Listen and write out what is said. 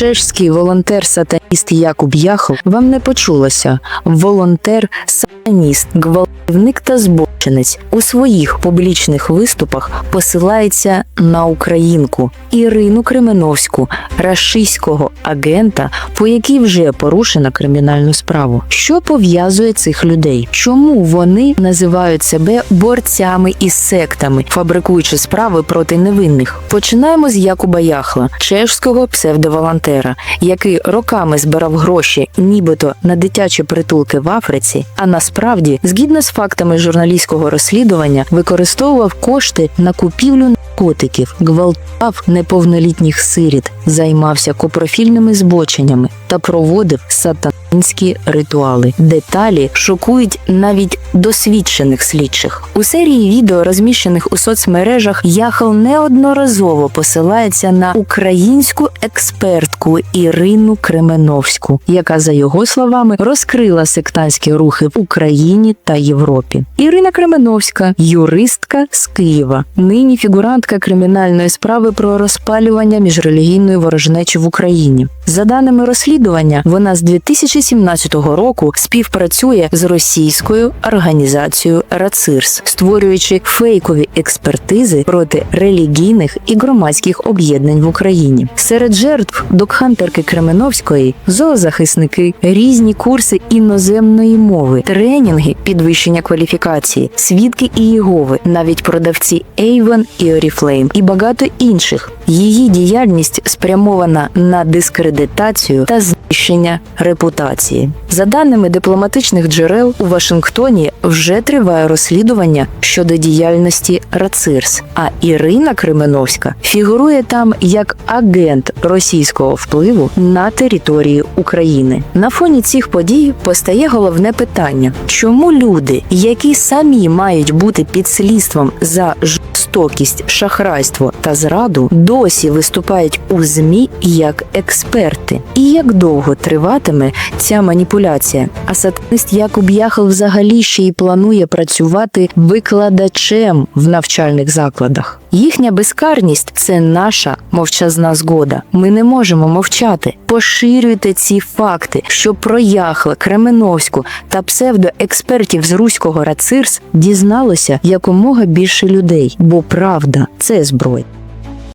Чешський волонтер-сатаніст Якуб Яхов вам не почулося. Волонтер, сатаніст, гвалтівник та збочинець у своїх публічних виступах посилається на українку Ірину Кременовську, рашистського агента, по якій вже порушено кримінальну справу. Що пов'язує цих людей? Чому вони називають себе борцями із сектами, фабрикуючи справи проти невинних? Починаємо з Якуба Яхла, чешського псевдоволонтера, який роками збирав гроші, нібито на дитячі притулки в Африці, а насправді, згідно з фактами журналістського розслідування, використовував кошти на купівлю наркотиків, гвалтував неповнолітніх сиріт, займався копрофільними збоченнями та проводив сатанинські ритуали. Деталі шокують навіть досвідчених слідчих. У серії відео, розміщених у соцмережах, Яхал неодноразово посилається на українську експертку Ірину Кременовську, яка, за його словами, розкрила сектантські рухи в Україні та Європі. Ірина Кременовська, юристка з Києва, нині фігурантка кримінальної справи про розпалювання міжрелігійної ворожнечі в Україні. За даними розслідування, вона з 2017 року співпрацює з російською організацією РАЦИРС, створюючи фейкові експертизи проти релігійних і громадських об'єднань в Україні. Серед жертв докхантерки Кременовської зоозахисники, різні курси іноземної мови, тренінги підвищення кваліфікації, свідки і Єгови, навіть продавці Avon і Oriflame і багато інших. Її діяльність спрямована на дискредитацію та знищення репутації. За даними дипломатичних джерел у Вашингтоні вже триває розслідування щодо діяльності РАЦИРС, а Ірина Кременовська фігурує там як агент російського впливу на території України. На фоні цих подій постає головне питання: чому люди, які самі мають бути під слідством за жорстокість, шахрайство та зраду, досі виступають у змі як експерти, і як довго триватиме ця маніпуляція? А сатанист Якуб Яхал взагалі ще й планує працювати викладачем в навчальних закладах. Їхня безкарність це наша мовчазна згода. Ми не можемо мовчати. Поширюйте ці факти, щоб про Яхла, Кременовську та псевдоекспертів з руського рацирс дізналося якомога більше людей, бо правда це зброя.